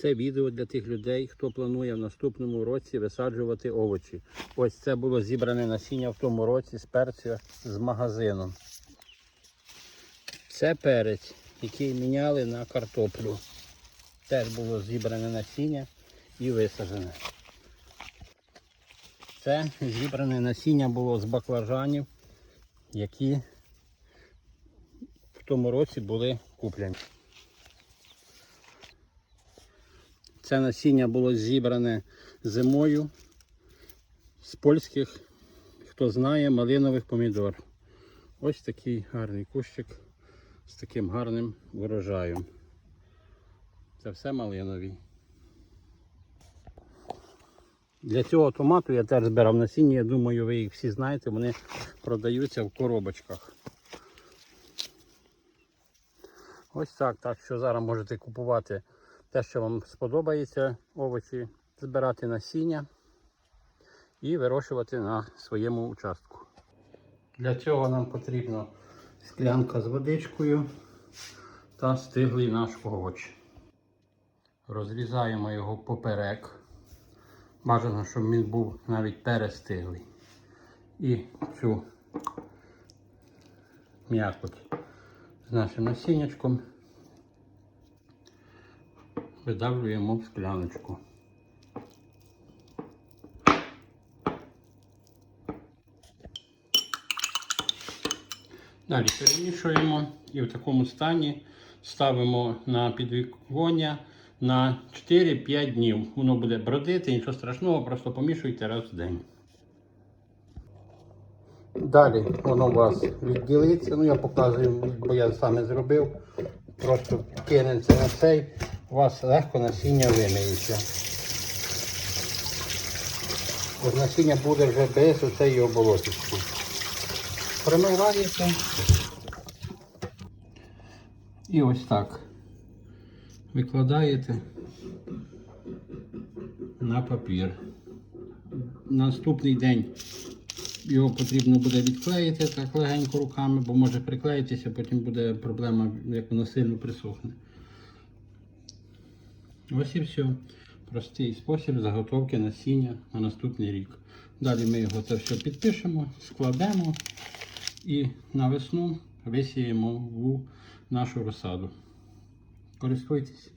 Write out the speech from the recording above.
Це відео для тих людей, хто планує в наступному році висаджувати овочі. Ось це було зібране насіння в тому році з перцю з магазину. Це перець, який міняли на картоплю. Теж було зібране насіння і висаджене. Це зібране насіння було з баклажанів, які в тому році були куплені. Це насіння було зібране зимою з польських, хто знає, малинових помідор. Ось такий гарний кущик з таким гарним урожаєм. Це все малиновий. Для цього томату я теж збирав насіння, я думаю, ви їх всі знаєте, вони продаються в коробочках. Ось так, так що зараз можете купувати те, що вам сподобається, овочі, збирати насіння і вирощувати на своєму участку. Для цього нам потрібна склянка з водичкою та стиглий наш овоч. Розрізаємо його поперек. Бажано, щоб він був навіть перестиглий. І цю м'якоть з нашим насіннячком видавлюємо в скляночку. Далі перемішуємо і в такому стані ставимо на підвіконня на 4-5 днів. Воно буде бродити, нічого страшного, просто помішуйте раз в день. Далі воно у вас відділиться. Ну я показую, бо я саме зробив. Просто кинеться на цей, у вас легко насіння вимиється. Ось насіння буде вже без оцеї оболочечки. Промиваєте. І ось так. Викладаєте на папір. Наступний день його потрібно буде відклеїти так легенько руками, бо може приклеїтися, потім буде проблема, як воно сильно присохне. Ось і все. Простий спосіб заготовки насіння на наступний рік. Далі ми його це все підпишемо, складемо і на весну висіємо в нашу розсаду. Користуйтесь.